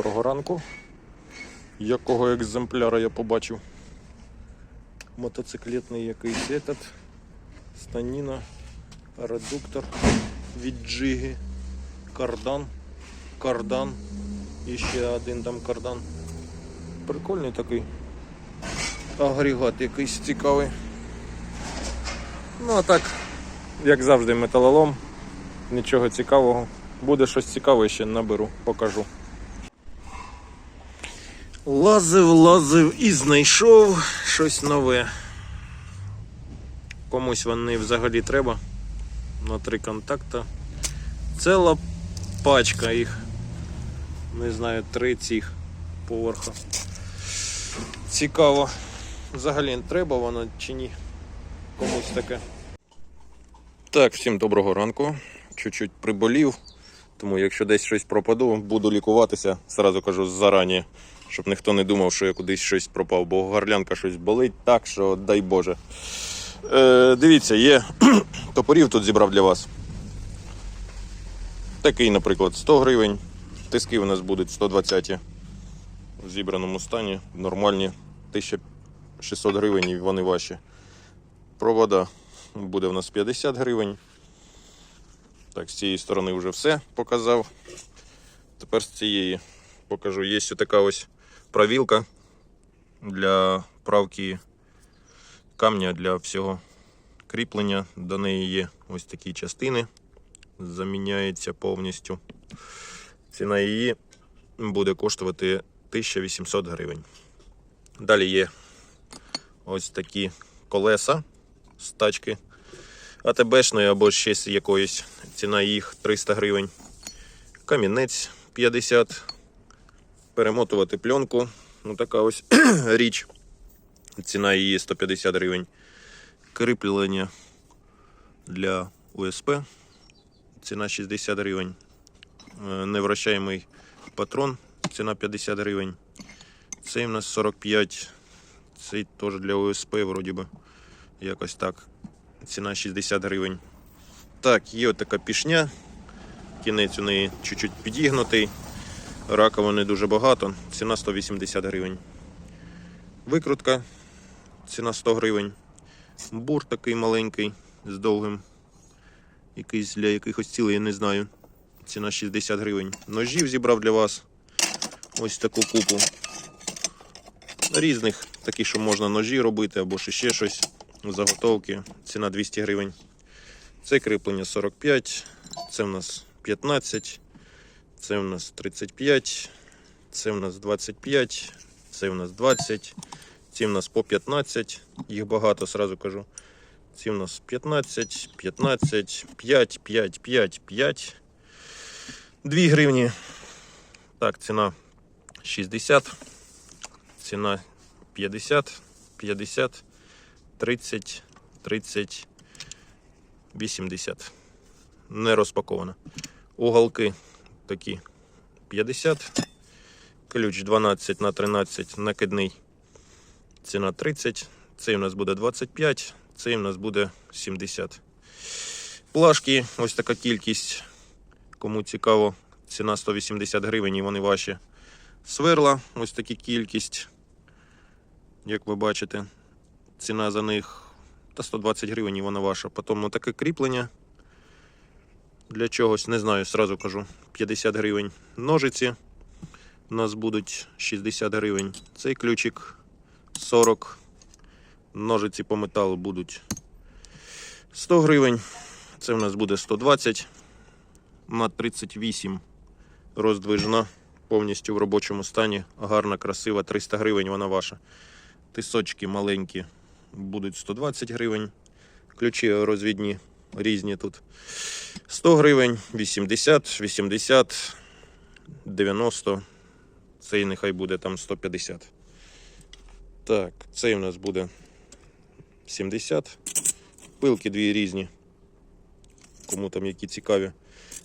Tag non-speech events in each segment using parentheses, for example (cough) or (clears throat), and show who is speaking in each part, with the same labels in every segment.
Speaker 1: Доброго ранку. Якого екземпляра я побачив? Мотоциклетний якийсь этот. Станіна, редуктор від джиги, кардан, кардан і ще один там кардан. Прикольний такий агрегат якийсь цікавий. Ну а так, як завжди, металолом. Нічого цікавого. Буде щось цікаве, ще наберу, покажу. Лазив, лазив і знайшов щось нове. Комусь вони взагалі треба. На три контакта. Ціла пачка їх. Не знаю, три цих поверха. Цікаво. Взагалі треба воно чи ні? Комусь таке. Так, всім доброго ранку. Чуть-чуть приболів. Тому якщо десь щось пропаду, буду лікуватися, сразу кажу зарані, щоб ніхто не думав, що я кудись щось пропав, бо горлянка щось болить так, що дай Боже. Е, дивіться, є (clears throat) топорів тут зібрав для вас. Такий, наприклад, 100 гривень. Тиски у нас будуть 120 в зібраному стані, нормальні 1600 гривень і вони ваші. Провода буде в нас 50 гривень. Так, з цієї сторони вже все показав. Тепер з цієї покажу. Є ось така ось правілка для правки камня для всього кріплення. До неї є ось такі частини. Заміняється повністю. Ціна її буде коштувати 1800 гривень. Далі є ось такі колеса з тачки АТБшної або ще якоїсь. Ціна їх 300 гривень. Камінець 50. Перемотувати пленку. Ну така ось (clears throat) річ. Ціна її 150 гривень. Кріплення для УСП. Ціна 60 гривень. Е, Невращаємий патрон. Ціна 50 гривень. Цей у нас 45. Цей теж для УСП, вроді би. Якось так. Ціна 60 гривень. Так, є така пішня. Кінець у неї чуть-чуть підігнутий. Раковини дуже багато. Ціна 180 гривень. Викрутка. Ціна 100 гривень. Бур такий маленький з довгим. Якийсь для якихось цілей, я не знаю. Ціна 60 гривень. Ножів зібрав для вас. Ось таку купу. Різних, такі, що можна ножі робити або ще щось. Заготовки. Ціна 200 гривень. Це кріплення 45, це в нас 15, це в нас 35, це в нас 25, це в нас 20, ці в нас по 15, їх багато, сразу кажу. Ці в нас 15, 15, 5, 5, 5, 5, 2 гривні. Так, ціна 60, ціна 50, 50, 30, 30, 80. Не розпаковано. Уголки такі 50. Ключ 12 на 13 накидний. Ціна 30. Цей у нас буде 25, цей у нас буде 70. Плашки, ось така кількість. Кому цікаво, ціна 180 гривень і вони ваші. Сверла, ось такі кількість. Як ви бачите, ціна за них та 120 гривень і вона ваша. Потім таке кріплення для чогось, не знаю, сразу кажу, 50 гривень. Ножиці у нас будуть 60 гривень. Цей ключик 40. Ножиці по металу будуть 100 гривень. Це в нас буде 120 на 38 роздвижна, повністю в робочому стані. Гарна, красива, 300 гривень вона ваша. Тисочки маленькі будуть 120 гривень. Ключі розвідні різні тут. 100 гривень, 80, 80, 90. Цей нехай буде там 150. Так, цей у нас буде 70. Пилки дві різні. Кому там які цікаві.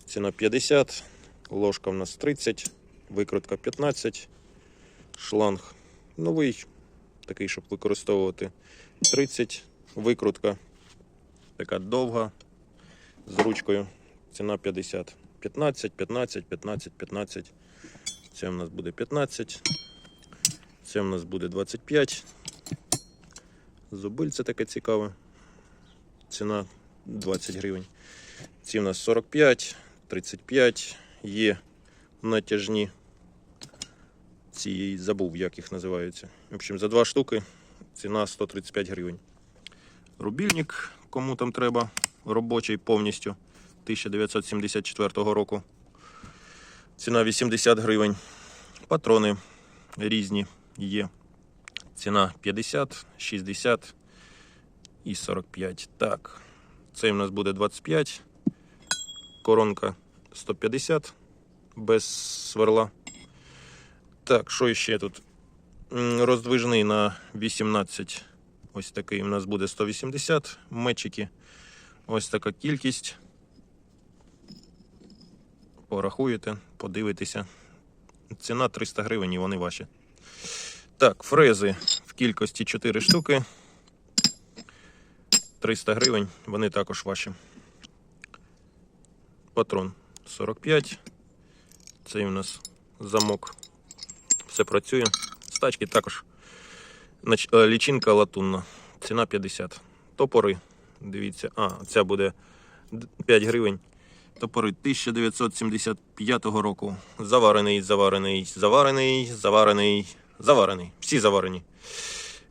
Speaker 1: Ціна 50, ложка у нас 30, викрутка 15, шланг новий, такий, щоб використовувати 30, викрутка така довга з ручкою. Ціна 50. 15, 15, 15, 15. Це в нас буде 15. Це в нас буде 25. Зубиль це таке цікаве. Ціна 20 гривень. Ці в нас 45, 35 є натяжні. Ці забув, як їх називаються. В общем, за два штуки ціна 135 гривень. Рубільник, кому там треба, робочий повністю 1974 року. Ціна 80 гривень. Патрони різні є. Ціна 50, 60 і 45. Так, цей у нас буде 25. Коронка 150 без сверла. Так, що ще тут? Роздвижний на 18. Ось такий у нас буде 180 мечики. Ось така кількість. Порахуєте, подивитеся. Ціна 300 гривень і вони ваші. Так, фрези в кількості 4 штуки. 300 гривень, вони також ваші. Патрон 45. Цей у нас замок. Все працює. Стачки також. Е, Лічинка латунна. Ціна 50. Топори. Дивіться. А, ця буде 5 гривень. Топори 1975 року. Заварений, заварений, заварений, заварений, заварений. Всі заварені.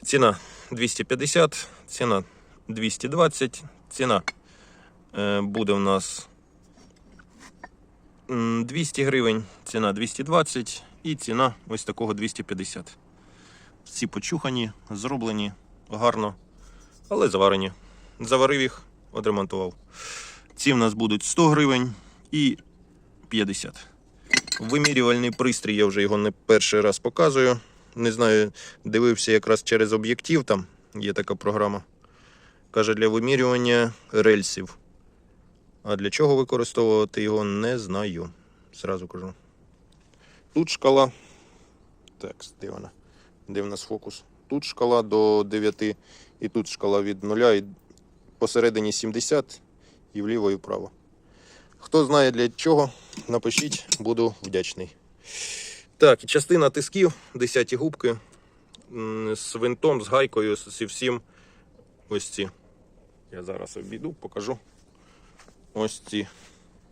Speaker 1: Ціна 250, ціна 220, ціна е, буде у нас 200 гривень, ціна 220 і ціна ось такого 250. Всі почухані, зроблені гарно, але заварені. Заварив їх, одремонтував. Ці в нас будуть 100 гривень і 50. Вимірювальний пристрій, я вже його не перший раз показую. Не знаю, дивився якраз через об'єктив, там є така програма. Каже, для вимірювання рельсів. А для чого використовувати його, не знаю. Зразу кажу. Тут шкала. Так, де вона? Де в нас фокус? Тут шкала до 9, і тут шкала від 0, і посередині 70, і вліво, і вправо. Хто знає для чого, напишіть, буду вдячний. Так, частина тисків, 10 губки з винтом, з гайкою, зі всім. Ось ці. Я зараз обійду, покажу. Ось ці.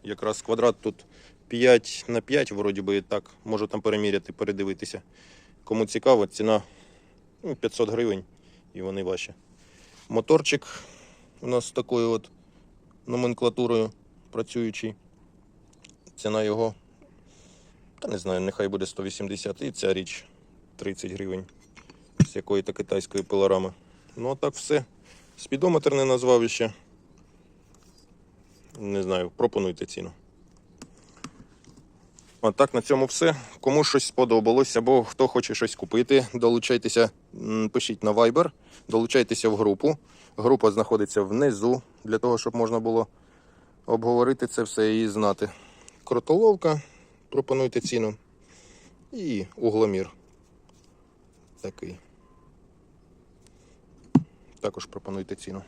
Speaker 1: Якраз квадрат тут 5 на 5, вроді би так. Можу там переміряти, передивитися. Кому цікаво, ціна ну, 500 гривень і вони ваші. Моторчик у нас з такою от номенклатурою працюючий. Ціна його, та не знаю, нехай буде 180 і ця річ 30 гривень з якої то китайської пилорами. Ну а так все. Спідометр не назвав ще. Не знаю, пропонуйте ціну. А так, на цьому все. Кому щось сподобалось, або хто хоче щось купити, долучайтеся, пишіть на Viber, долучайтеся в групу. Група знаходиться внизу для того, щоб можна було обговорити це все і знати. Кротоловка, пропонуйте ціну. І угломір. Такий. Також пропонуйте ціну.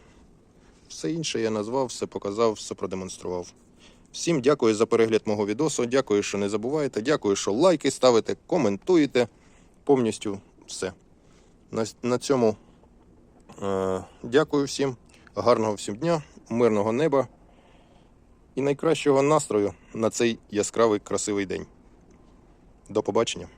Speaker 1: Все інше я назвав, все показав, все продемонстрував. Всім дякую за перегляд мого відосу. Дякую, що не забуваєте. Дякую, що лайки ставите, коментуєте. Повністю все. На, на цьому е, дякую всім. Гарного всім дня, мирного неба і найкращого настрою на цей яскравий красивий день. До побачення.